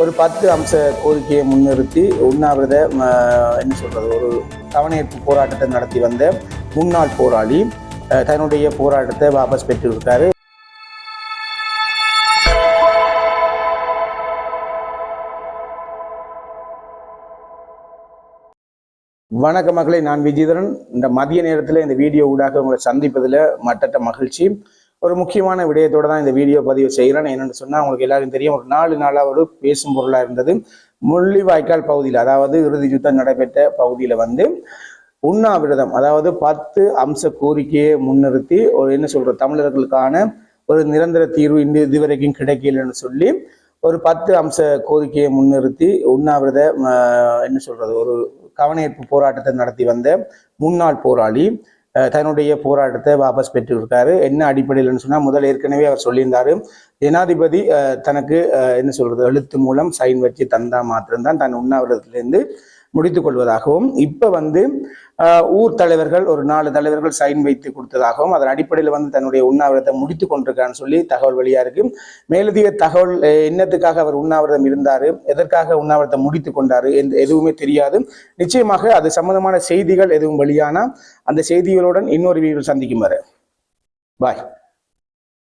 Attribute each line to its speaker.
Speaker 1: ஒரு பத்து அம்ச கோரிக்கையை முன்னிறுத்தி உண்ணாவிரத என்ன சொல்றது ஒரு கவனயீர்ப்பு போராட்டத்தை நடத்தி வந்த முன்னாள் போராளி தன்னுடைய போராட்டத்தை வாபஸ் பெற்றிருக்காரு. வணக்க மக்களை நான் விஜயதரன். இந்த மதிய நேரத்தில் இந்த வீடியோ ஊடாக உங்களை சந்திப்பதில் மட்டற்ற மகிழ்ச்சி. ஒரு முக்கியமான விடயத்தோட தான் இந்த வீடியோ பதிவு செய்கிறேன் என்னென்னு சொன்னால் உங்களுக்கு எல்லாருக்கும் தெரியும் ஒரு நாலு நாளாக ஒரு பேசும் பொருளாக இருந்தது. முள்ளிவாய்க்கால் பகுதியில் அதாவது இறுதி யுத்தம் நடைபெற்ற பகுதியில் வந்து உண்ணாவிரதம் அதாவது பத்து அம்ச கோரிக்கையை முன்னிறுத்தி ஒரு என்ன சொல்ற தமிழர்களுக்கான ஒரு நிரந்தர தீர்வு இந்த இதுவரைக்கும் கிடைக்கலன்னு சொல்லி ஒரு பத்து அம்ச கோரிக்கையை முன்னிறுத்தி உண்ணாவிரத என்ன சொல்றது ஒரு கவனயீர்ப்பு போராட்டத்தை நடத்தி வந்த முன்னாள் போராளி தன்னுடைய போராட்டத்தை வாபஸ் பெற்றிருக்காரு. என்ன அடிப்படையில்னு சொன்னால் முதல் ஏற்கனவே அவர் சொல்லியிருந்தாரு ஜனாதிபதி தனக்கு என்ன சொல்கிறது எழுத்து மூலம் சைன் வச்சு தந்தா மாத்திரம்தான் தன் உண்ணாவிரதத்திலேருந்து முடித்து கொள்வதாகவும் இப்போ வந்து ஆஹ், ஊர் தலைவர்கள் ஒரு நாலு தலைவர்கள் சைன் வைத்து கொடுத்ததாகவும் அதன் அடிப்படையில் வந்து தன்னுடைய உண்ணாவிரதத்தை முடித்துக் கொண்டிருக்கான்னு சொல்லி தகவல் வழியாக இருக்கு. மேலதிக தகவல் என்னத்துக்காக அவர் உண்ணாவிரதம் இருந்தார் எதற்காக உண்ணாவிரதம் முடித்துக் கொண்டாரு எந்த எதுவுமே தெரியாது. நிச்சயமாக அது சம்பந்தமான செய்திகள் எதுவும் வெளியானால் அந்த செய்திகளுடன் இன்னொரு வீடியோ சந்திக்கும் வரை. பாய்